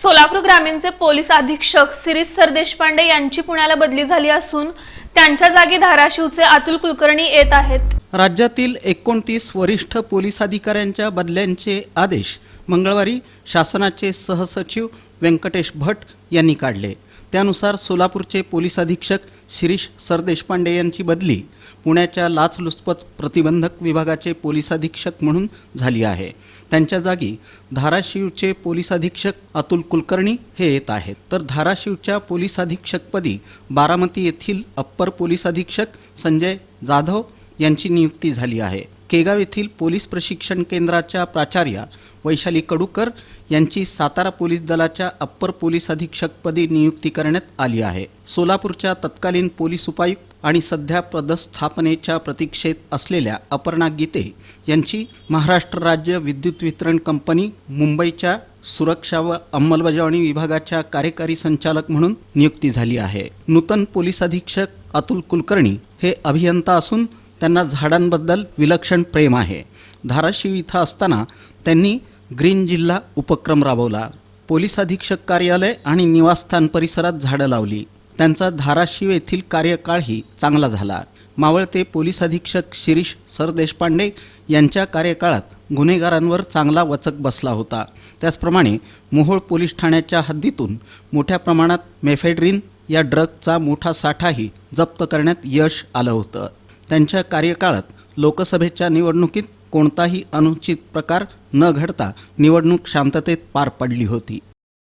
सोलापूर ग्रामीणचे पोलीस अधीक्षक सिरीज सरदेशपांडे यांची पुण्याला बदली झाली असून त्यांच्या जागी धाराशिवचे अतुल कुलकर्णी येत आहेत. राज्यातील एकोणतीस वरिष्ठ पोलीस अधिकाऱ्यांच्या बदल्यांचे आदेश मंगळवारी शासनाचे सहसचिव व्यंकटेश भट यांनी काढले. त्यानुसार सोलापूरचे पोलीस अधीक्षक शिरीष सरदेशपांडे यांची बदली पुण्याच्या लाचलुचपत प्रतिबंधक विभागाचे पोलीस अधीक्षक म्हणून झाली आहे. त्यांच्या जागी धाराशिवचे पोलीस अधीक्षक अतुल कुलकर्णी हे येत आहेत. तर धाराशिवच्या पोलीस अधीक्षकपदी बारामती येथील अप्पर पोलीस अधीक्षक संजय जाधव यांची नियुक्ती झाली आहे. केगाव येथील पोलीस प्रशिक्षण केंद्राच्या प्राचार्या वैशाली कडूकर यांची सातारा पोलीस दलाच्या अप्पर पोलीस अधीक्षकपदी नियुक्ती करण्यात आली आहे. सोलापूरच्या तत्कालीन पोलीस उपायुक्त आणि सध्या पदस्थापनेच्या प्रतीक्षेत असलेल्या अपर्णा गीते यांची महाराष्ट्र राज्य विद्युत वितरण कंपनी मुंबईच्या सुरक्षा व अंमलबजावणी विभागाच्या कार्यकारी संचालक म्हणून नियुक्ती झाली आहे. नूतन पोलीस अधीक्षक अतुल कुलकर्णी हे अभियंता असून त्यांना झाडांबद्दल विलक्षण प्रेम आहे. धाराशिव इथं असताना त्यांनी ग्रीन जिल्हा उपक्रम राबवला. पोलीस अधीक्षक कार्यालय आणि निवासस्थान परिसरात झाडं लावली. त्यांचा धाराशिव येथील कार्यकाळही चांगला झाला. मावळते पोलीस अधीक्षक शिरीष सरदेशपांडे यांच्या कार्यकाळात गुन्हेगारांवर चांगला वचक बसला होता. त्याचप्रमाणे मोहोळ पोलीस ठाण्याच्या हद्दीतून मोठ्या प्रमाणात मेफेड्रिन या ड्रगचा मोठा साठाही जप्त करण्यात यश आलं होतं. त्यांच्या कार्यकाळात लोकसभेच्या निवडणुकीत कोणताही अनुचित प्रकार न घडता निवडणूक शांततेत पार पडली होती.